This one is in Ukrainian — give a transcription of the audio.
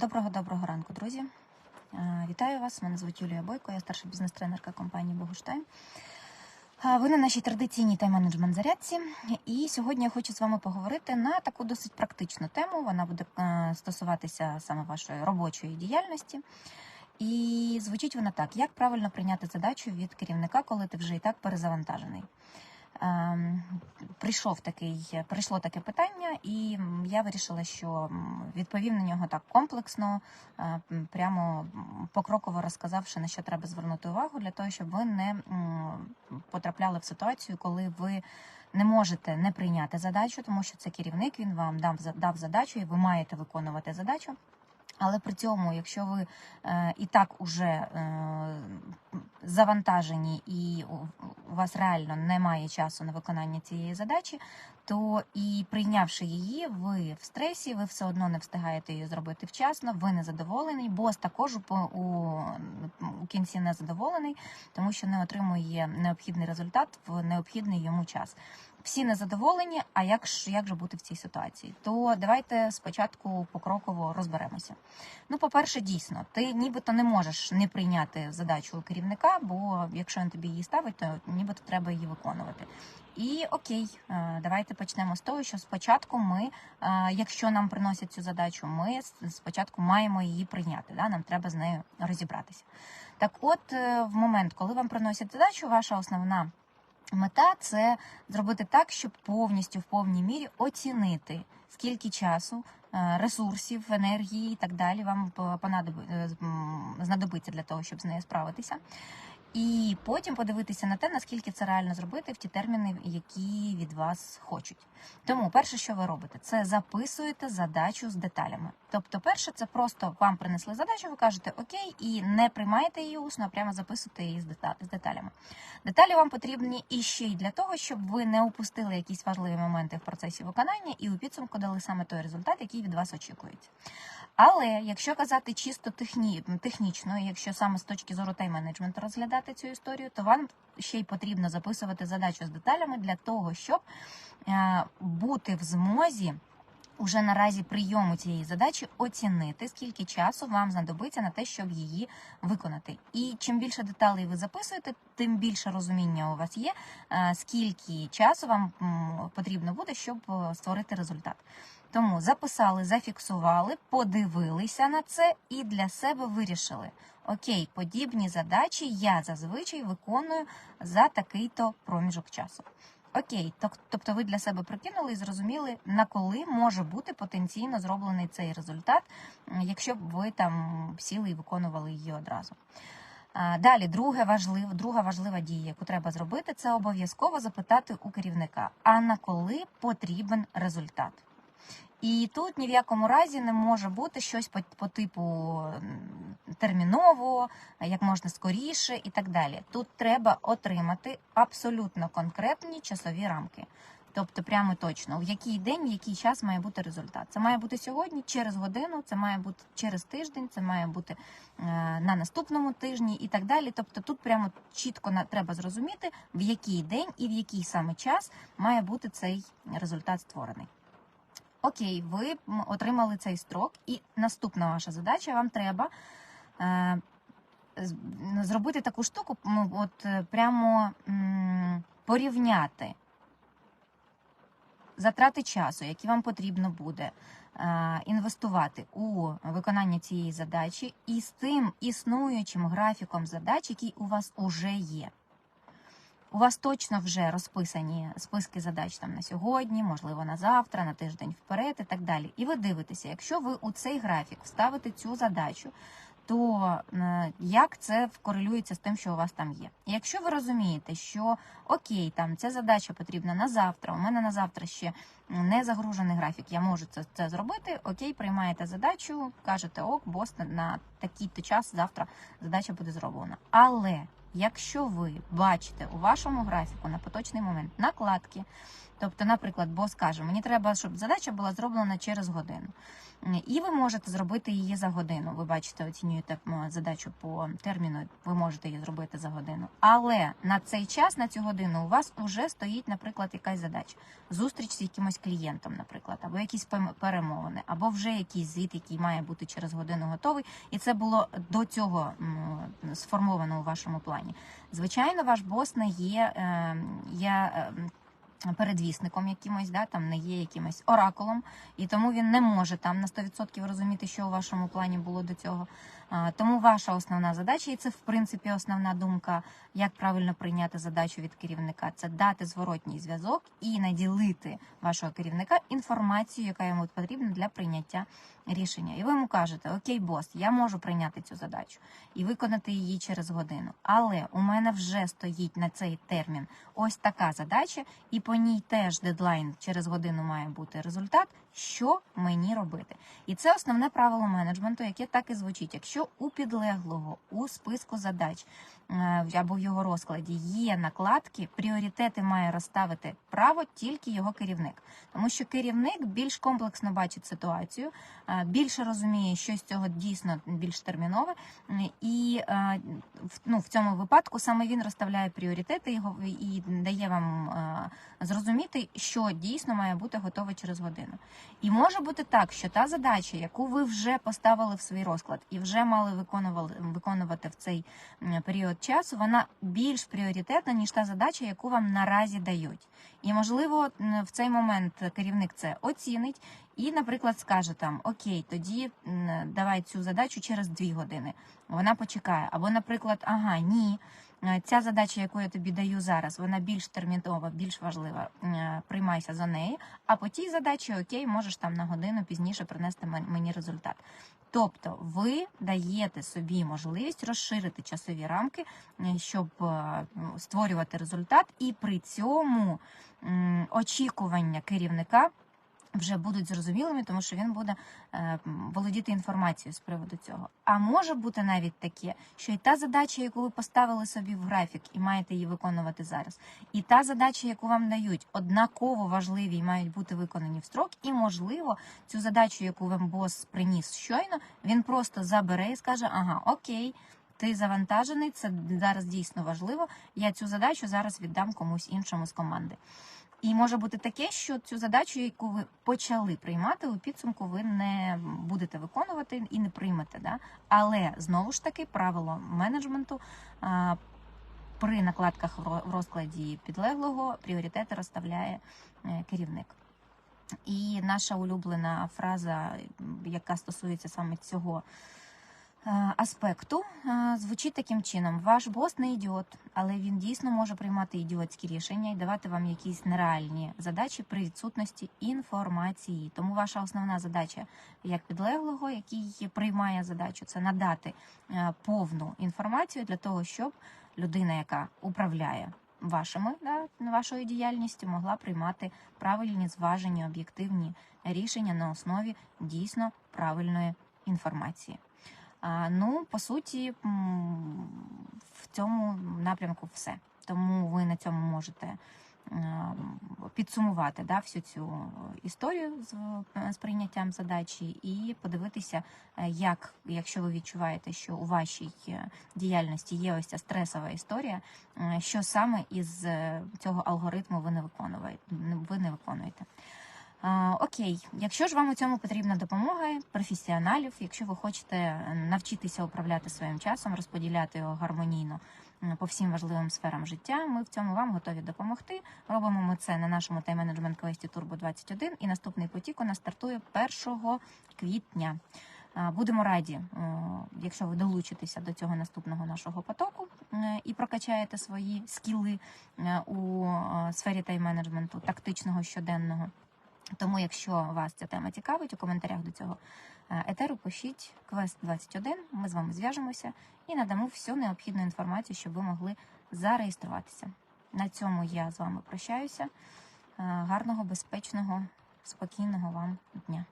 Доброго доброго ранку, друзі. Вітаю вас. Мене звуть Юлія Бойко, я старша бізнес-тренерка компанії Богуштайм. Ви на нашій традиційній тайм-менеджмент зарядці. І сьогодні я хочу з вами поговорити на таку досить практичну тему. Вона буде стосуватися саме вашої робочої діяльності. І звучить вона так: як правильно прийняти задачу від керівника, коли ти вже і так перезавантажений? Ем, Прийшов такий, прийшло таке питання, і я вирішила, що відповів на нього так комплексно, е, прямо покроково розказавши, на що треба звернути увагу, для того, щоб ви не потрапляли в ситуацію, коли ви не можете не прийняти задачу, тому що це керівник, він вам дав дав задачу, і ви маєте виконувати задачу. Але при цьому, якщо ви е, і так уже е, завантажені і вас реально немає часу на виконання цієї задачі, то і прийнявши її, ви в стресі, ви все одно не встигаєте її зробити вчасно, ви не задоволений, бос також у, у, кінці не задоволений, тому що не отримує необхідний результат в необхідний йому час. Всі незадоволені, а як ж як же бути в цій ситуації? То давайте спочатку покроково розберемося. Ну, по-перше, дійсно, ти нібито не можеш не прийняти задачу керівника, бо якщо він тобі її ставить, то нібито треба її виконувати. І окей, е, давайте почнемо з того, що спочатку ми, е, якщо нам приносять цю задачу, ми спочатку маємо її прийняти. Да? Нам треба з нею розібратися. Так, от е, в момент, коли вам приносять задачу, ваша основна мета це зробити так, щоб повністю в повній мірі оцінити, скільки часу, е, ресурсів, енергії і так далі вам по- понадоби- е, знадобиться для того, щоб з нею справитися. І потім подивитися на те, наскільки це реально зробити в ті терміни, які від вас хочуть. Тому перше, що ви робите, це записуєте задачу з деталями. Тобто, перше, це просто вам принесли задачу, ви кажете окей, і не приймаєте її усно, а прямо записуєте її з дета- з деталями. Деталі вам потрібні і ще й для того, щоб ви не упустили якісь важливі моменти в процесі виконання і у підсумку дали саме той результат, який від вас очікується. Але якщо казати чисто техні, технічно, якщо саме з точки зору тайм-менеджменту розглядати цю історію, то вам ще й потрібно записувати задачу з деталями для того, щоб е, бути в змозі. Уже наразі прийому цієї задачі оцінити, скільки часу вам знадобиться на те, щоб її виконати. І чим більше деталей ви записуєте, тим більше розуміння у вас є, е, скільки часу вам потрібно буде, щоб е, створити результат. Тому записали, зафіксували, подивилися на це і для себе вирішили: окей, подібні задачі я зазвичай виконую за такий-то проміжок часу. Окей, тобто ви для себе прикинули і зрозуміли, на коли може бути потенційно зроблений цей результат, якщо б ви там сіли і виконували її одразу. Далі, друге важлив, друга важлива дія, яку треба зробити, це обов'язково запитати у керівника, а на коли потрібен результат. І тут ні в якому разі не може бути щось по, по типу терміново, як можна скоріше і так далі. Тут треба отримати абсолютно конкретні часові рамки. Тобто, прямо точно, в який день, в який час має бути результат. Це має бути сьогодні, через годину, це має бути через тиждень, це має бути е, на наступному тижні і так далі. Тобто, тут прямо чітко на треба зрозуміти, в який день і в який саме час має бути цей результат створений. Окей, ви отримали цей строк, і наступна ваша задача вам треба е, зробити таку штуку, ну, от е, прямо м, порівняти затрати часу, які вам потрібно буде е, інвестувати у виконання цієї задачі, і з тим існуючим графіком задач, який у вас уже є. У вас точно вже розписані списки задач там на сьогодні, можливо, на завтра, на тиждень вперед і так далі. І ви дивитеся, якщо ви у цей графік вставите цю задачу, то як це корелюється з тим, що у вас там є? І Якщо ви розумієте, що окей, там ця задача потрібна на завтра, у мене на завтра ще не загружений графік, я можу це, це зробити. Окей, приймаєте задачу, кажете, ок, бос, на, на такий-то час завтра задача буде зроблена. Але Якщо ви бачите у вашому графіку на поточний момент накладки, Тобто, наприклад, бос каже, мені треба, щоб задача була зроблена через годину. І ви можете зробити її за годину. Ви бачите, оцінюєте задачу по терміну, ви можете її зробити за годину. Але на цей час, на цю годину, у вас вже стоїть, наприклад, якась задача. Зустріч з якимось клієнтом, наприклад, або якісь перемовини, або вже якийсь звіт, який має бути через годину готовий. І це було до цього сформовано у вашому плані. Звичайно, ваш бос не є, е, є е, передвісником якимось, да, там не є якимось оракулом, і тому він не може там на 100% розуміти, що у вашому плані було до цього. Тому ваша основна задача, і це в принципі основна думка, як правильно прийняти задачу від керівника, це дати зворотній зв'язок і наділити вашого керівника інформацією, яка йому потрібна для прийняття рішення. І ви йому кажете: Окей, бос, я можу прийняти цю задачу і виконати її через годину. Але у мене вже стоїть на цей термін ось така задача, і по ній теж дедлайн через годину має бути результат. Що мені робити? І це основне правило менеджменту, яке так і звучить. Якщо у підлеглого у списку задач е, або в його розкладі є накладки, пріоритети має розставити право тільки його керівник, тому що керівник більш комплексно бачить ситуацію, е, більше розуміє, що з цього дійсно більш термінове, і е, в- ну, в цьому випадку саме він розставляє пріоритети і гов- і дає вам зрозуміти, що дійсно має бути готове через годину. І може бути так, що та задача, яку ви вже поставили в свій розклад і вже мали виконувати в цей період часу, вона більш пріоритетна ніж та задача, яку вам наразі дають. І можливо, в цей момент керівник це оцінить і, наприклад, скаже там: Окей, тоді давай цю задачу через дві години. Вона почекає. Або, наприклад, ага, ні. Е, Ця задача, яку я тобі даю зараз, вона більш термінова, більш важлива. е, Приймайся за неї. А по тій задачі, окей, можеш там на годину пізніше принести мені результат. Тобто ви даєте собі можливість розширити часові рамки, е, щоб створювати результат, і при цьому очікування керівника вже будуть зрозумілими, тому що він буде е, володіти інформацією з приводу цього. А може бути навіть таке, що і та задача, яку ви поставили собі в графік, і маєте її виконувати зараз, і та задача, яку вам дають, однаково важливі і мають бути виконані в строк, і можливо, цю задачу, яку вам бос приніс щойно, він просто забере і скаже: ага, окей. Ти завантажений, це зараз дійсно важливо. Я цю задачу зараз віддам комусь іншому з команди. І може бути таке, що цю задачу, яку ви почали приймати, у підсумку ви не будете виконувати і не приймете. Да? Але знову ж таки, правило менеджменту при накладках в розкладі підлеглого пріоритети розставляє е, керівник. І наша улюблена фраза, яка стосується саме цього аспекту, е, звучить таким чином: ваш бос не ідіот, але він дійсно може приймати ідіотські рішення і давати вам якісь нереальні задачі при відсутності інформації. Тому ваша основна задача як підлеглого, який приймає задачу, це надати е, повну інформацію для того, щоб людина, яка управляє вашими да, вашою діяльністю, могла приймати правильні, зважені, об'єктивні рішення на основі дійсно правильної інформації. Ну, по суті, в цьому напрямку все. Тому ви на цьому можете підсумувати да, всю цю історію з, е, прийняттям задачі і подивитися, е, як, якщо ви відчуваєте, що у вашій е, діяльності є ось ця стресова історія, що саме із цього алгоритму ви не виконуєте. Окей, якщо ж вам у цьому потрібна допомога професіоналів, якщо ви хочете навчитися управляти своїм часом, розподіляти його гармонійно по всім важливим сферам життя, ми в цьому вам готові допомогти. Робимо ми це на нашому тайм-менеджмент квесті Turbo 21 і наступний потік у нас стартує 1 квітня. Будемо раді, якщо ви долучитеся до цього наступного нашого потоку е, і прокачаєте свої скіли е, у е, сфері тайм-менеджменту, тактичного щоденного. Тому, якщо вас ця тема цікавить, у коментарях до цього е, етеру пишіть квест 21, Ми з вами зв'яжемося і надамо всю необхідну інформацію, щоб ви могли зареєструватися. На цьому я з вами прощаюся. Е, Гарного, безпечного, спокійного вам дня.